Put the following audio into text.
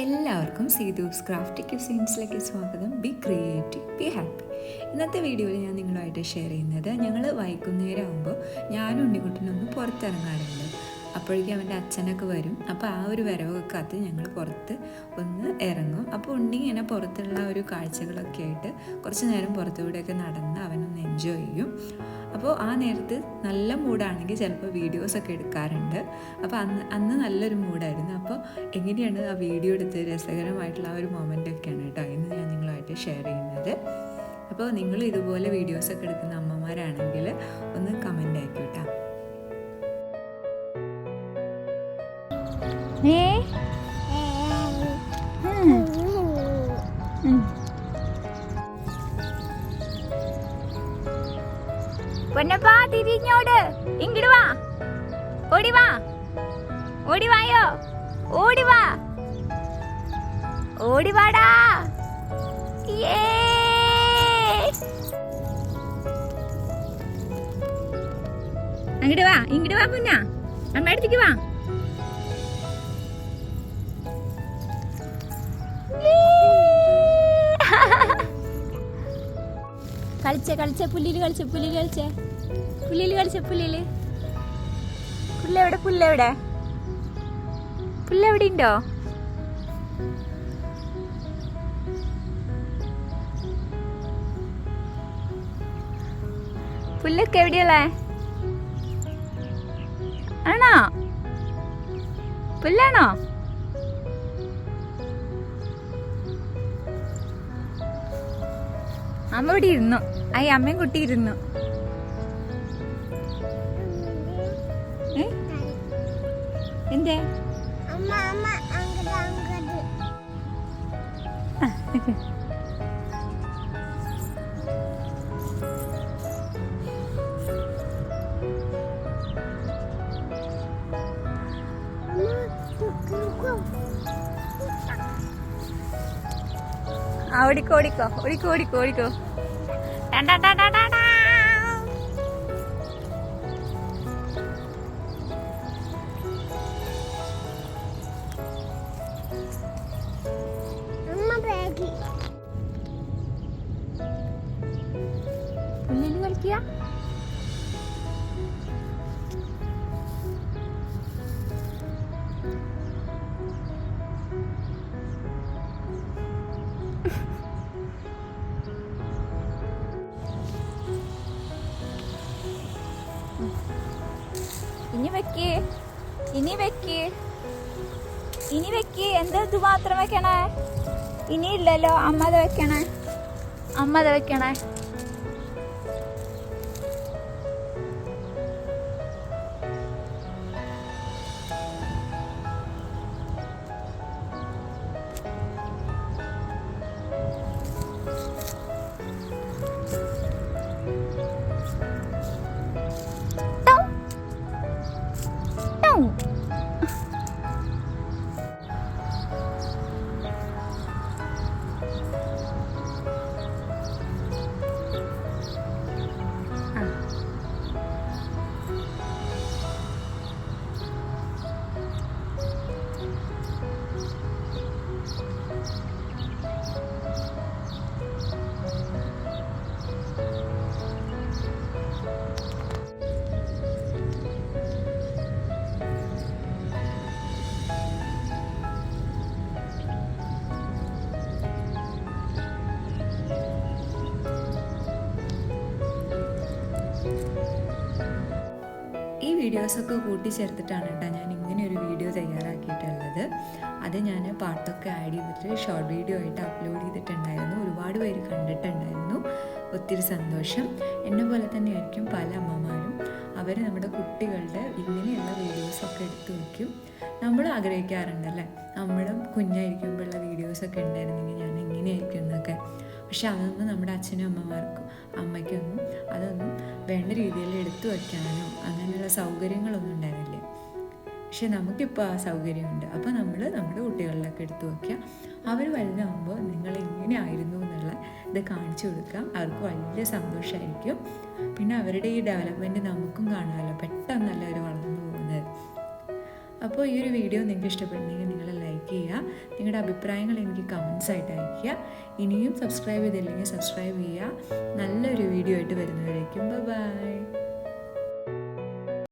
എല്ലാവർക്കും സീതൂസ് ക്രാഫ്റ്റ് ക്യൂസീൻസിലേക്ക് സ്വാഗതം. B creative be happy ഇന്നത്തെ വീഡിയോയിൽ ഞാൻ നിങ്ങളുമായിട്ട് ഷെയർ ചെയ്യുന്നത് ഞങ്ങൾ വൈകുന്നേരം ആകുമ്പോൾ ഞാനും ഉണ്ണിക്കുട്ടനൊന്ന് പുറത്തിറങ്ങാറുണ്ട്. അപ്പോഴേക്കും അവന്റെ അച്ഛനൊക്കെ വരും. അപ്പോൾ ആ ഒരു വരവൊക്കെ അത് ഞങ്ങൾ പുറത്ത് ഒന്ന് ഇറങ്ങും. അപ്പോൾ ഉണ്ണി ഇങ്ങനെ പുറത്തുള്ള ഒരു കാഴ്ചകളൊക്കെ ആയിട്ട് കുറച്ച് നേരം പുറത്തുകൂടെയൊക്കെ നടന്ന് അവനൊന്ന് എൻജോയ് ചെയ്യും. അപ്പോൾ ആ നേരത്ത് നല്ല മൂഡാണെങ്കിൽ ചിലപ്പോൾ വീഡിയോസൊക്കെ എടുക്കാറുണ്ട്. അപ്പോൾ അന്ന് അന്ന് നല്ലൊരു മൂഡായിരുന്നു. അപ്പോൾ എങ്ങനെയാണ് ആ വീഡിയോ എടുത്ത് രസകരമായിട്ടുള്ള ആ ഒരു മൊമെന്റൊക്കെയാണ് കേട്ടോ ഇന്ന് ഞാൻ നിങ്ങളുമായിട്ട് ഷെയർ ചെയ്യുന്നത്. അപ്പോൾ നിങ്ങൾ ഇതുപോലെ വീഡിയോസൊക്കെ എടുക്കുന്ന അമ്മമാരാണെങ്കിൽ ഒന്ന് ഏ. പൊന്നപ്പാ തിരിഞ്ഞോട്. ഇങ്ങട് വാ. ഓടി വാ. ഓടി വായോ. ഓടി വാ. ഓടി വാടാ. യേ. അങ്ങട് വാ ഇങ്ങട് വാ പൊന്ന. അമ്മ അടുത്തേക്ക് വാ. കളിച്ചേ കളിച്ചേ പുല്ലിൽ കളിച്ചേ പുല്ലിൽ കളിച്ചേ. പുല്ലിൽ കളിച്ചേ പുല്ലിൽ. പുല്ലെവിടെ പുല്ലെവിടെ? പുല്ലെവിടെ ഉണ്ടോ? പുല്ലൊക്കെ എവിടെയുള്ളേ? ആണോ? പുല്ലാണോ? അമ്മ ഇവിടെ ഇരുന്നു. അയ്യ അമ്മയും കുട്ടി ഇരുന്നു എന്തേ? ആ ഓടിക്കോ ഓടിക്കോ ഓടിക്കോ ഓടിക്കോ ഓടിക്കോ. കളിക്കുക? ഇനി വെക്ക്. ഇനി വെക്ക്. ഇനി വെക്ക്. എന്താ ഇത് മാത്രം വെക്കണേ? ഇനിയില്ലല്ലോ അമ്മ അത് വെക്കണേ. അമ്മ അത് വെക്കണേ. വീഡിയോസൊക്കെ കൂട്ടിച്ചേർത്തിട്ടാണ് കേട്ടോ ഞാൻ ഇങ്ങനെ ഒരു വീഡിയോ തയ്യാറാക്കിയിട്ടുള്ളത്. അത് ഞാൻ പാട്ടൊക്കെ ആഡ് ചെയ്തിട്ട് ഷോർട്ട് വീഡിയോ ആയിട്ട് അപ്ലോഡ് ചെയ്തിട്ടുണ്ടായിരുന്നു. ഒരുപാട് പേര് കണ്ടിട്ടുണ്ടായിരുന്നു. ഒത്തിരി സന്തോഷം. എന്നെ പോലെ തന്നെയായിരിക്കും പല അമ്മമാരും. അവർ നമ്മുടെ കുട്ടികളുടെ ഇങ്ങനെയുള്ള വീഡിയോസൊക്കെ എടുത്ത് വയ്ക്കും നമ്മൾ ആഗ്രഹിക്കാറുണ്ടല്ലേ? നമ്മളും കുഞ്ഞായിരിക്കുമ്പോഴുള്ള വീഡിയോസൊക്കെ ഉണ്ടായിരുന്നെങ്കിൽ ഞാൻ എങ്ങനെയായിരിക്കും എന്നൊക്കെ. പക്ഷെ അതൊന്നും നമ്മുടെ അച്ഛനും അമ്മമാർക്കും അമ്മയ്ക്കൊന്നും അതൊന്നും വേണ്ട രീതിയിൽ എടുത്തു വയ്ക്കാനോ അങ്ങനെയുള്ള സൗകര്യങ്ങളൊന്നും ഉണ്ടായിരുന്നില്ല. പക്ഷെ നമുക്കിപ്പോൾ ആ സൗകര്യമുണ്ട്. അപ്പോൾ നമ്മൾ നമ്മുടെ കുട്ടികളിലൊക്കെ എടുത്തു വയ്ക്കുക. അവർ വലുതാകുമ്പോൾ നിങ്ങൾ എങ്ങനെയായിരുന്നു എന്നുള്ള ഇത് കാണിച്ചു കൊടുക്കാം അവർക്ക് വലിയ സന്തോഷമായിരിക്കും. പിന്നെ അവരുടെ ഈ ഡെവലപ്മെന്റ് നമുക്കും കാണാമല്ലോ. പെട്ടെന്നല്ല അവർ വളർന്നു പോകുന്നത്. അപ്പോൾ ഈ ഒരു വീഡിയോ നിങ്ങൾക്ക് ഇഷ്ടപ്പെടുന്നെങ്കിൽ ലൈക്ക് ചെയ്യുക. നിങ്ങളുടെ അഭിപ്രായങ്ങൾ എനിക്ക് കമൻസ് ആയിട്ട് അയയ്ക്കുക. ഇനിയും സബ്സ്ക്രൈബ് ചെയ്തില്ലെങ്കിൽ സബ്സ്ക്രൈബ് ചെയ്യുക. നല്ലൊരു വീഡിയോ ആയിട്ട് വരുന്നവരേക്കും. ബൈ